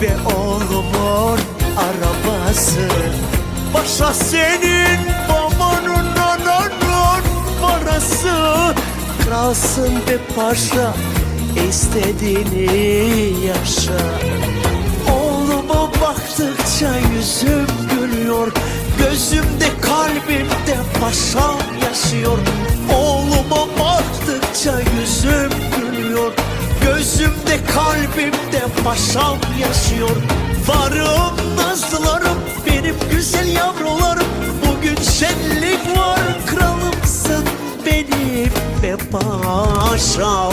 ve oğlumun arabası. Paşa senin babanın ananın parası. Kralsın be paşa istediğini yaşa. Oğluma baktıkça yüzüm gülüyor. Gözümde kalbimde paşam yaşıyor. Oğluma baktıkça yüzüm gülüyor Gözümde kalbimde paşam yaşıyor. Varım nazlılarım benim güzel yavrularım. Bugün şenlik var kralımsın benim be paşam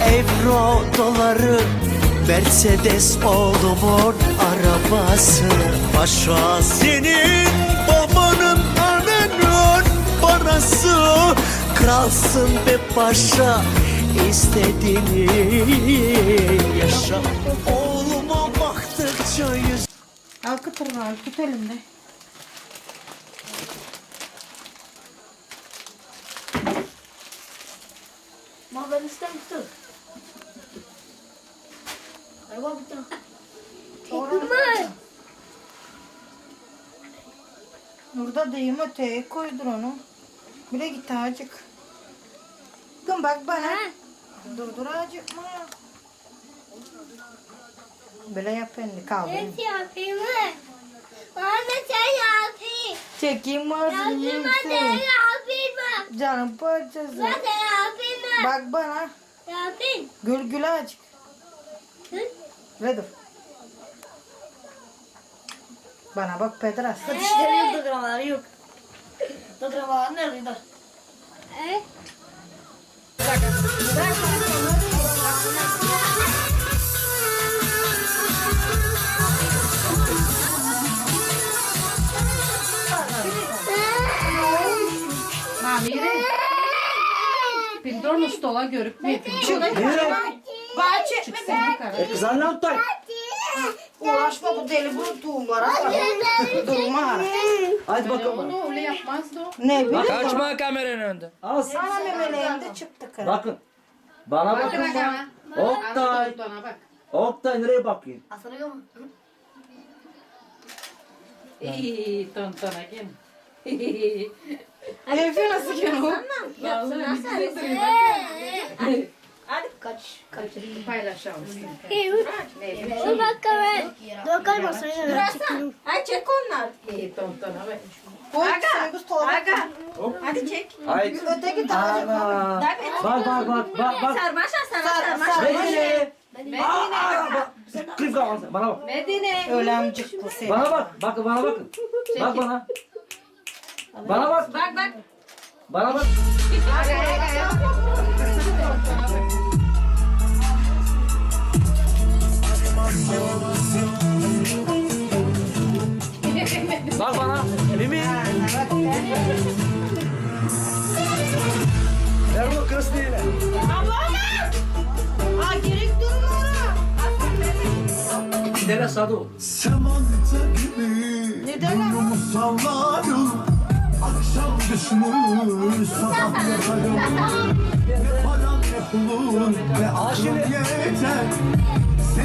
Euro doları Mercedes oğlumun arabası. Paşa senin babanın ananın parası. Kralsın be paşa istediğini yaşa. Oğluma baktıkça yüz Al kıtırını al tut elimde. Ma ben istemiştim. Araba bitti. Burada deyim öteye koydur onu. Bire git acık. Kım bak bana. Dur dur acıkma. Böyle yapın kaldı. Ne yapayım mı? Bana sen yapayım. Çekeyim mi Yapayım seni? yapayım mı? Canım parçası. Ben de yapayım mı? Bak bana. Yapayım. Gül gül acık. Hı? Ve dur. Bana bak Pedras. Dişleri yok, dodramaları yok. Dodramalar nerede? Evet. Mamire. Pildron stola görüp mü? Bahçe be. E ne yaptın? Uğraşma bu deli bu tuğumlara. Durma. Hadi bakalım. Onu öyle yapmazdı o. Ne bileyim. Kaçma kameranın önünde. Az. Sana memeleğimde çıktı kız. Bakın. Bana Bak bakın. bak ama. Oktay. Bana bak. Oktay nereye bakayım? İyi tontona gel. Elif'i nasıl geliyor? Vallahi biz de seni Hadi kaç. Kaçırayım. paylaşalım. Dur bakalım. Dur kaymasın. Ay çek onlar. İyi bak. Koy sevgisi tuğla. Hadi çek. Haydi. Öteki tarafa. Bak bak bak bak bak. Sarmaşa sana Sar, sarmaşa. sar. Medine. Bak. Kırık kalmasın. Bana bak. Medine. Ölemcik seni. Bana bak. Bak bana bakın. Bak bana. Bana bak. Bak bak. Bana bak. Bak bana. Mimi. Ver bu kız değil. Abla Ha gerek durma. Nereye sadı o? Samantha gibi Neden ama? sallarım Akşam düşünür sabah yatarım Ne param ne pulum ne aklım yeter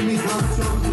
Imitasyon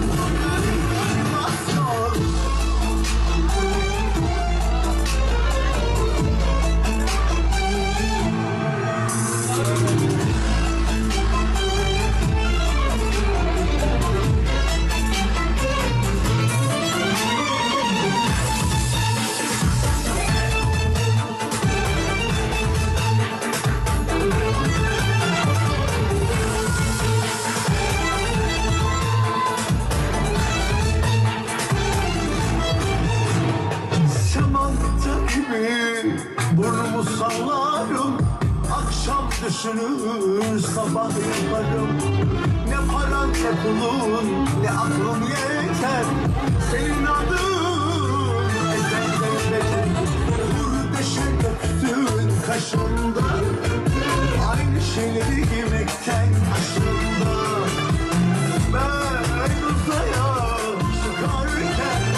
Burnumu sallarım Akşam düşünür sabah yaparım. Ne paran ne pulun ne aklın yeter. Senin adın Kuru deşen öptüğün kaşında. Aynı şeyleri yemekten aşında Ben uzaya çıkarken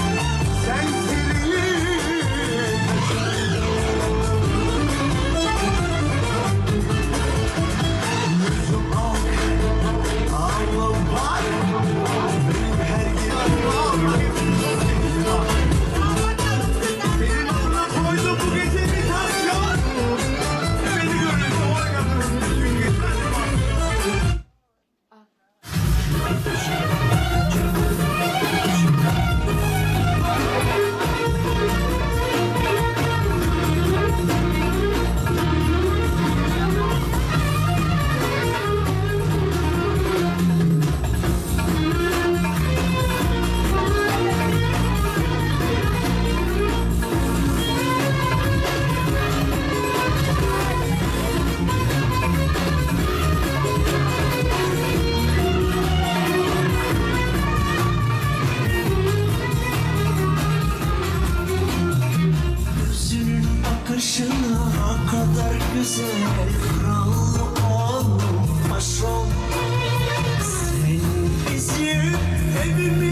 Evime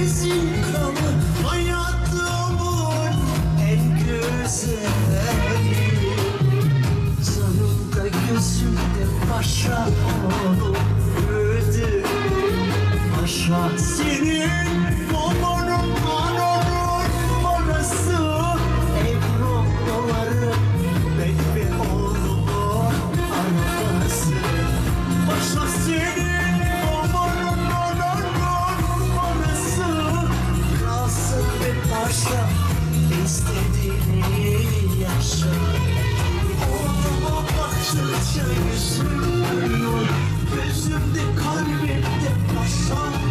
yaşa. İstediğini yaşa. Oğluma baktıkça yüzüm gülüyor Gözümde kalbimde pasal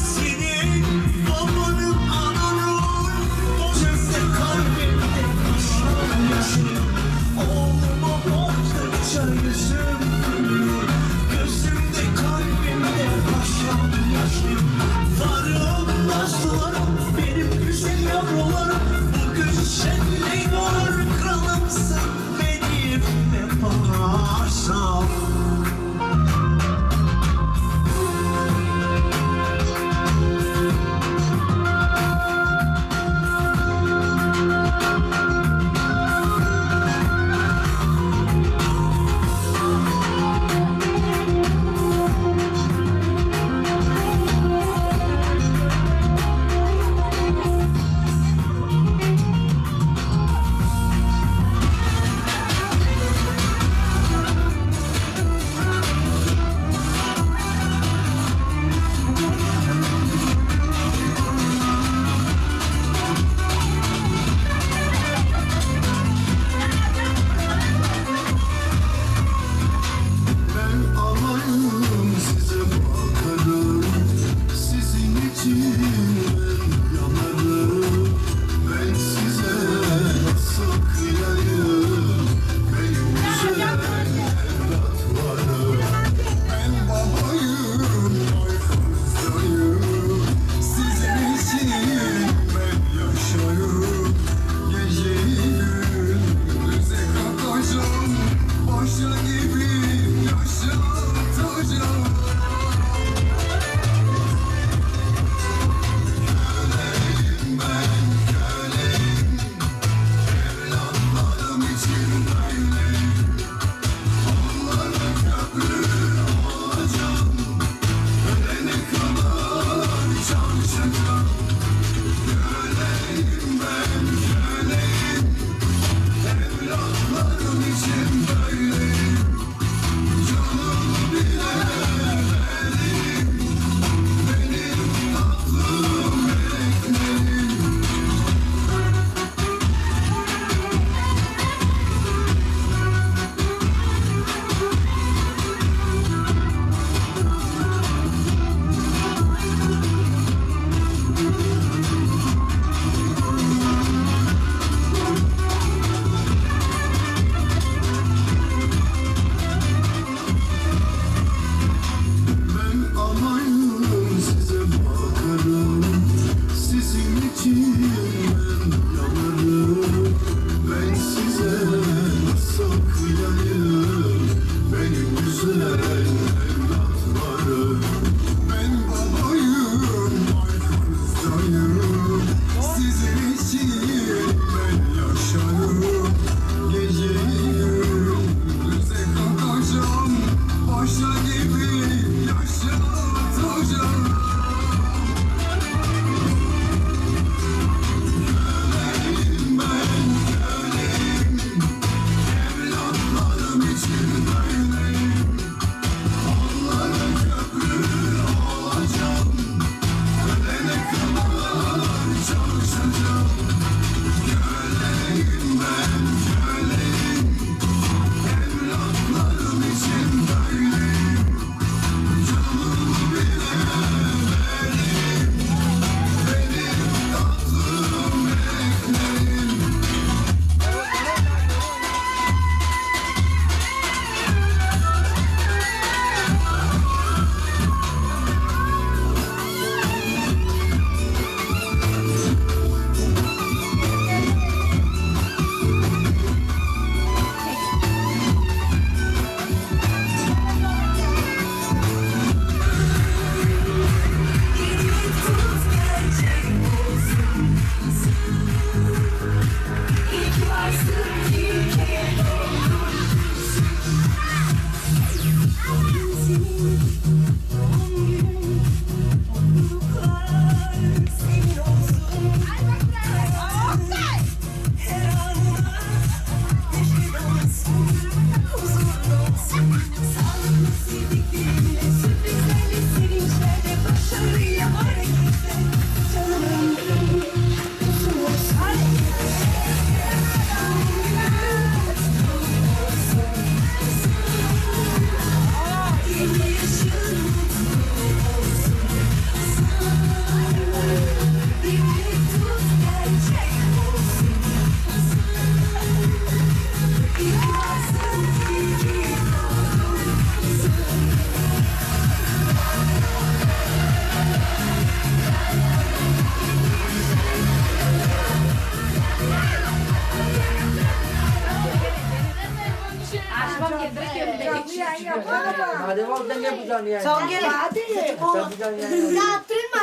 Hadi oradan ne bulacaksın yani? Sen gel hadi. Sen bulacaksın yani. Ya durma.